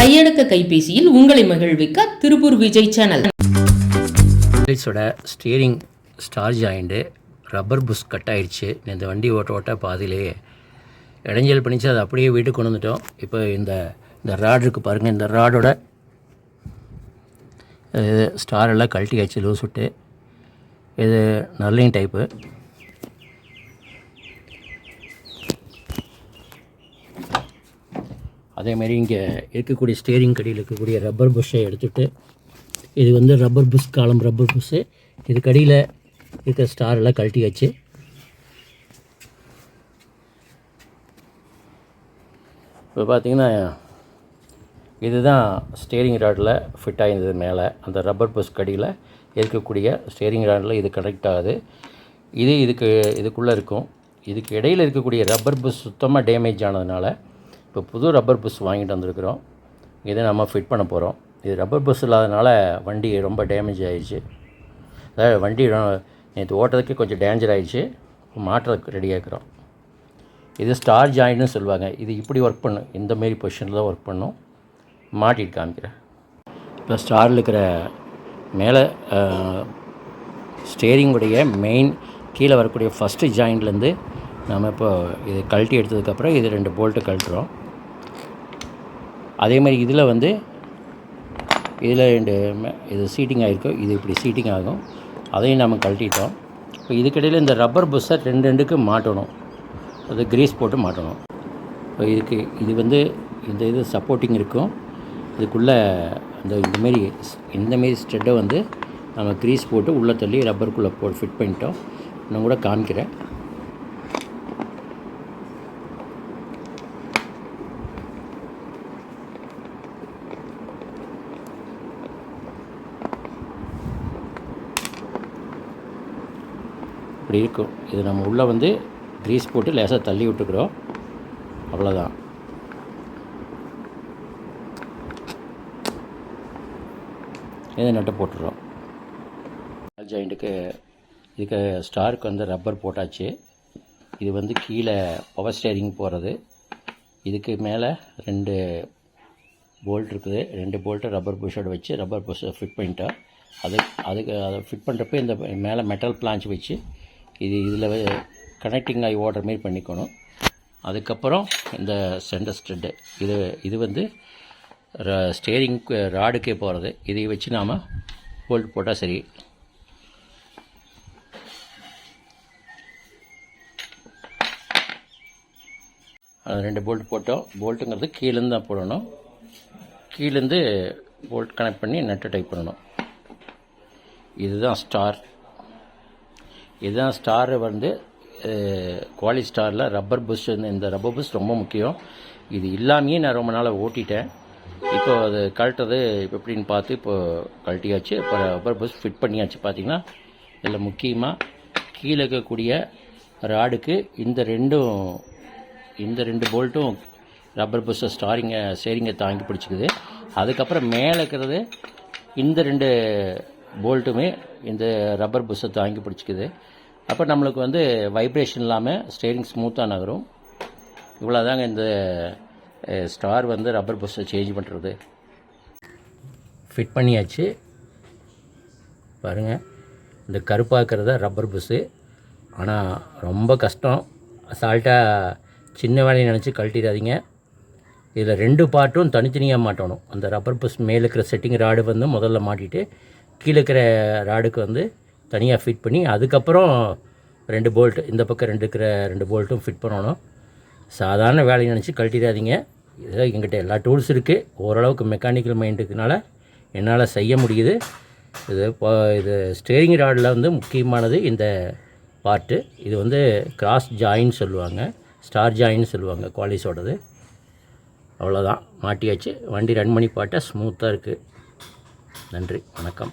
கையடக்க கைபேசியில் உங்களை மகிழ்விக்க Tiruppur Vijay channel. Steering star joint rubber bush cut ஆயிடுச்சு இந்த வண்டி ஓட்ட ஓட்ட பாதியிலேயே இடைஞ்சல் பண்ணிச்சு. அதை அப்படியே வீட்டுக்கு கொண்டு வந்துட்டோம். இப்போ இந்த இந்த ராட் இருக்குது பாருங்கள் இந்த ராடோட ஸ்டார் எல்லாம் கழட்டி ஆச்சு லூஸ் விட்டு. இது நர்லிங் டைப்பு அதேமாரி இங்கே இருக்கக்கூடிய ஸ்டேரிங் கடியில் இருக்கக்கூடிய ரப்பர் புஷ்ஷை எடுத்துட்டு இது வந்து ரப்பர் புஷ் காலம் ரப்பர் புஷ்ஷு இது கடியில் இருக்கிற ஸ்டார் எல்லாம் கழட்டியாச்சு. இப்போ பார்த்தீங்கன்னா இதுதான் ஸ்டேரிங் ராடில் ஃபிட் ஆகிருந்தது மேலே. அந்த ரப்பர் பஸ் கடியில் இருக்கக்கூடிய ஸ்டேரிங் ராடில் இது கனெக்ட் ஆகுது. இது இதுக்கு இதுக்குள்ளே இருக்கும். இதுக்கு இடையில் இருக்கக்கூடிய ரப்பர் பஸ் சுத்தமாக டேமேஜ் ஆனதுனால இப்போ புது ரப்பர் பஸ் வாங்கிட்டு வந்திருக்கிறோம். இதை நம்ம ஃபிட் பண்ண போகிறோம் இது ரப்பர் பஸ் இல்லாதனால வண்டி ரொம்ப டேமேஜ் ஆகிடுச்சு அதாவது வண்டி நேற்று ஓட்டுறதுக்கே கொஞ்சம் டேஞ்சர் ஆயிடுச்சு மாட்டுறதுக்கு ரெடியாக இருக்கிறோம் இது ஸ்டார் ஜாயின்னு சொல்லுவாங்க. இது இப்படி ஒர்க் பண்ணும். இந்த மாரி பொசிஷனில் தான் ஒர்க் பண்ணும். மாட்டிட்டு காமிக்கிறேன். இப்போ ஸ்டாரில் இருக்கிற மேலே ஸ்டேரிங்குடைய மெயின் கீழே வரக்கூடிய ஃபஸ்ட்டு ஜாயிண்ட்லேருந்து நம்ம இப்போ இது கழட்டி எடுத்ததுக்கப்புறம் இது ரெண்டு போல்ட்டு கழட்டுறோம். அதே மாதிரி இதில் வந்து இதில் ரெண்டு மே- இது சீட்டிங் ஆகிருக்கும். இது இப்படி சீட்டிங் ஆகும். அதையும் நம்ம கழட்டிட்டோம். இப்போ இதுக்கிடையில் இந்த ரப்பர் புஷ்ஷை ரெண்டு ரெண்டுக்கு மாட்டணும். அது கிரீஸ் போட்டு மாட்டணும். இப்போ இதுக்கு இது வந்து இந்த இது சப்போர்ட்டிங் இருக்கும். இதுக்குள்ளே இந்த இந்தமாரி இந்தமாரி ஸ்டெட்டை வந்து நம்ம கிரீஸ் போட்டு உள்ளே தள்ளி ரப்பருக்குள்ளே போட்டு ஃபிட் பண்ணிட்டோம். இன்னும் கூட காமிக்கிறேன். இப்படி இருக்கும். இது நம்ம உள்ளே வந்து க்ரீஸ் போட்டு லேசாக தள்ளி விட்டுக்கிறோம். அவ்வளோதான் இதை நட்டு போட்டுடுறோம் ஜாயிண்ட்டுக்கு இதுக்கு ஸ்டாருக்கு வந்து ரப்பர் போட்டாச்சு. இது வந்து கீழே பவர் ஸ்டேரிங் போகிறது இதுக்கு மேலே ரெண்டு போல்ட் இருக்குது. ரெண்டு போல்ட்டு ரப்பர் புஷோடு வச்சு ரப்பர் புஷ் ஃபிட் பண்ணிட்டோம். அது அதுக்கு அதை ஃபிட் பண்ணுறப்ப இந்த மேலே மெட்டல் பிளான்ச் வச்சு இது இதில் கனெக்டிங் ஆகி ஓடுற மாரி பண்ணிக்கணும். அதுக்கப்புறம் இந்த சென்டர் ஸ்டெட்டு இது இது வந்து ஸ்டேரிங் ராடுக்கே போகிறது இதை வச்சு நாம் போல்ட் போட்டால் சரி. அது ரெண்டு போல்ட் போட்டோம். போல்ட்டுங்கிறது கீழேருந்து தான் போடணும். கீழேருந்து போல்ட் கனெக்ட் பண்ணி நட்டு டைப் பண்ணணும். இதுதான் ஸ்டார் இதுதான் ஸ்டார் வந்து குவாலி ஸ்டாரில் ரப்பர் புஷ் இந்த ரப்பர் புஷ் ரொம்ப முக்கியம். இது இல்லாமையே நான் ரொம்ப நாளாக ஓட்டிட்டேன். இப்போ அது கழட்டது எப்படின்னு பார்த்து இப்போ கழட்டியாச்சு. இப்போ ரப்பர் புஷ் ஃபிட் பண்ணியாச்சு பார்த்தீங்கன்னா இதில் முக்கியமாக கீழே இருக்கக்கூடிய ராடுக்கு இந்த ரெண்டும் இந்த ரெண்டு போல்ட்டும் ரப்பர் புஷ்ஷை ஸ்டாரிங்கை ஸ்டேரிங்கை தாங்கி பிடிச்சிக்குது. அதுக்கப்புறம் மேலே இருக்கிறது இந்த ரெண்டு போல்ட்டுமே இந்த ரப்பர் புஷ்ஷை தாங்கி பிடிச்சிக்குது. அப்போ நம்மளுக்கு வந்து வைப்ரேஷன் இல்லாமல் ஸ்டேரிங் ஸ்மூத்தாக நகரும். இவ்வளோதாங்க இந்த ஸ்டார் வந்து ரப்பர் புஷ்ஷை சேஞ்ச் பண்ணுறது ஃபிட் பண்ணியாச்சு. பாருங்கள் இந்த கருப்பாக்குறத ரப்பர் புஷ்ஷு ஆனால் ரொம்ப கஷ்டம். அசால்ட்டாக சின்ன வேலையை நினச்சி கழட்டிடாதீங்க. இதில் ரெண்டு பார்ட்டும் தனித்தனியாக மாட்டணும். அந்த ரப்பர் புஷ் மேலே இருக்கிற செட்டிங் ராடு வந்து முதல்ல மாட்டிட்டு கீழே இருக்கிற ராடுக்கு வந்து தனியாக ஃபிட் பண்ணி அதுக்கப்புறம் ரெண்டு போல்ட்டு இந்த பக்கம் ரெண்டு இருக்கிற ரெண்டு போல்ட்டும் ஃபிட் பண்ணணும். சாதாரண வேலையை நினச்சி கழட்டிடாதீங்க. இதில் எங்கிட்ட எல்லா டூல்ஸ் இருக்குது ஓரளவுக்கு மெக்கானிக்கல் மைண்டுக்குனால என்னால் செய்ய முடியுது. இது இப்போ இது ஸ்டேரிங் ராடில் வந்து முக்கியமானது இந்த பார்ட்டு இது வந்து கிராஸ் ஜாயின் சொல்லுவாங்க. ஸ்டார் ஜாயின் சொல்லுவாங்க குவாலிஸோடது அவ்வளோதான் மாட்டியாச்சு. வண்டி ரன் பண்ணி பாட்டால் ஸ்மூத்தாக இருக்குது நன்றி. வணக்கம்.